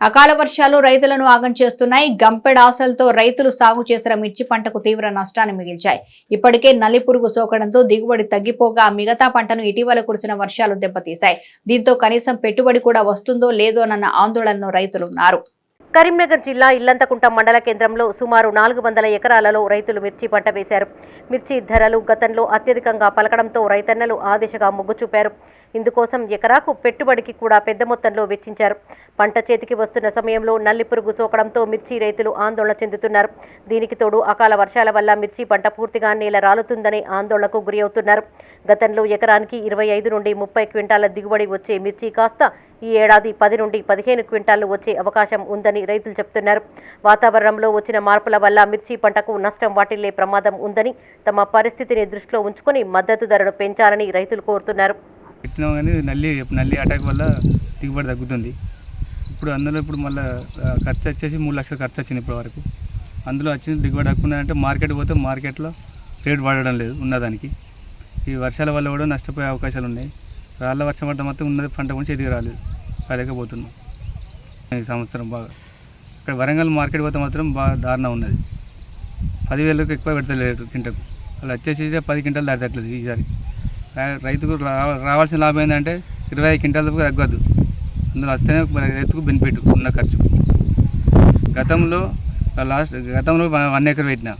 అకాల వర్షాలు రైతులను ఆగం చేస్తున్నాయి. గంపెడాసలతో రైతులు సాగు చేసిన మిర్చి పంటకు తీవ్ర నష్టాన్ని మిగిల్చాయి. ఇప్పటికే నల్లి పురుగు సోకడంతో దిగుబడి తగ్గిపోగా మిగతా పంటను ఇటీవల కురిసిన వర్షాలు దెబ్బతీశాయి. దీంతో కనీసం పెట్టుబడి కూడా వస్తుందో లేదోనన్న ఆందోళనలో రైతులున్నారు. కరీంనగర్ జిల్లా ఇల్లంతకుంట మండల కేంద్రంలో సుమారు నాలుగు వందల ఎకరాలలో రైతులు మిర్చి పంట వేశారు. మిర్చి ధరలు గతంలో అత్యధికంగా పలకడంతో రైతన్నలు ఆ దిశగా మొగ్గు చూపారు. ఇందుకోసం ఎకరాకు పెట్టుబడికి కూడా పెద్ద మొత్తంలో వెచ్చించారు. పంట చేతికి వస్తున్న సమయంలో నల్లి పురుగు సోకడంతో మిర్చి రైతులు ఆందోళన చెందుతున్నారు. దీనికి తోడు అకాల వర్షాల వల్ల మిర్చి పంట పూర్తిగా నేల రాలుతుందనే ఆందోళనకు గురి అవుతున్నారు గతంలో ఎకరానికి ఇరవై ఐదు నుండి ముప్పై క్వింటాల దిగుబడి వచ్చే మిర్చి కాస్త ఈ ఏడాది పది నుండి పదిహేను క్వింటాళ్ళు వచ్చే అవకాశం ఉందని రైతులు చెబుతున్నారు వాతావరణంలో వచ్చిన మార్పుల వల్ల మిర్చి పంటకు నష్టం వాటిల్లే ప్రమాదం ఉందని తమ పరిస్థితిని దృష్టిలో ఉంచుకొని మద్దతు ధరను పెంచాలని రైతులు కోరుతున్నారు. పెట్టినాం కానీ నల్లి నల్లి అటాక్ వల్ల దిగుబడి తగ్గుతుంది. ఇప్పుడు అందులో ఇప్పుడు మళ్ళీ ఖర్చు వచ్చేసి మూడు లక్షలు ఖర్చు వచ్చింది ఇప్పటి వరకు. అందులో వచ్చిన దిగుబడి తక్కువ అంటే మార్కెట్ పోతే మార్కెట్లో రేటు పడడం లేదు ఉన్నదానికి. ఈ వర్షాల వల్ల కూడా నష్టపోయే అవకాశాలు ఉన్నాయి. రాళ్ళ వర్షం పడడం మొత్తం ఉన్నది పంట గురించి ఎదిగి రాలేదు. పడలేకపోతున్నాం ఈ సంవత్సరం బాగా. ఇక్కడ వరంగల్ మార్కెట్ పోతే మాత్రం బాగా దారుణ ఉన్నది. పదివేలకు ఎక్కువ పెడతలేరు కింటకు. వాళ్ళు వచ్చేసి పది క్వింటాలు దాటట్లేదు ఈసారి. రైతుకు రావాల్సిన లాభం ఏంటంటే ఇరవై ఐదు క్వింటాలకు తగ్గదు. అందులో వస్తేనే రైతుకు బెనిఫిట్ ఉన్న ఖర్చు. గతంలో లాస్ట్ గతంలో వన్- ఎకర్ పెట్టిన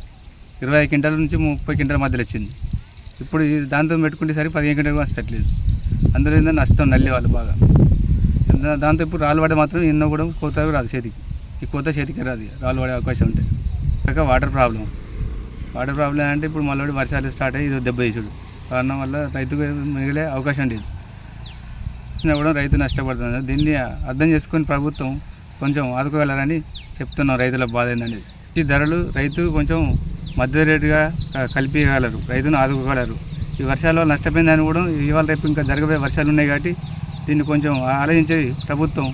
ఇరవై ఐదు క్వింటాల నుంచి ముప్పై క్వింటాల మధ్యలో వచ్చింది. ఇప్పుడు దాంతో పెట్టుకుంటే సరి పదిహేను క్వింటాలు వస్తట్లేదు. అందులో ఏంటంటే నష్టం నల్లి వాళ్ళు బాగా. దాంతో ఇప్పుడు రాళ్ళు పడే మాత్రం ఎన్నో కూడా కోత రాదు చేతికి. ఈ కోత చేతికి రాదు రాళ్ళు పడే అవకాశం ఉంటాయి ఇంకా వాటర్ ప్రాబ్లం వాటర్ ప్రాబ్లం అంటే ఇప్పుడు మళ్ళీ వర్షాలు స్టార్ట్ అయ్యి ఇది దెబ్బ తీసుడు కారణం వల్ల రైతుకు మిగిలే అవకాశం లేదు. కూడా రైతు నష్టపడుతుంది దీన్ని అర్థం చేసుకొని ప్రభుత్వం కొంచెం ఆదుకోగలరని చెప్తున్నాం రైతుల బాధ ఏంటనేది ఈ ధరలు రైతు కొంచెం మధ్య రేటుగా క- కలిపియగలరు. రైతును ఆదుకోగలరు. ఈ వర్షాల వల్ల నష్టపోయిందని కూడా ఇవాళ రేపు ఇంకా జరగబోయే వర్షాలు ఉన్నాయి కాబట్టి దీన్ని కొంచెం ఆలోచించి ప్రభుత్వం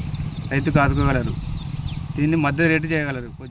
రైతుకు ఆదుకోగలరు. దీన్ని మధ్య రేటు చేయగలరు.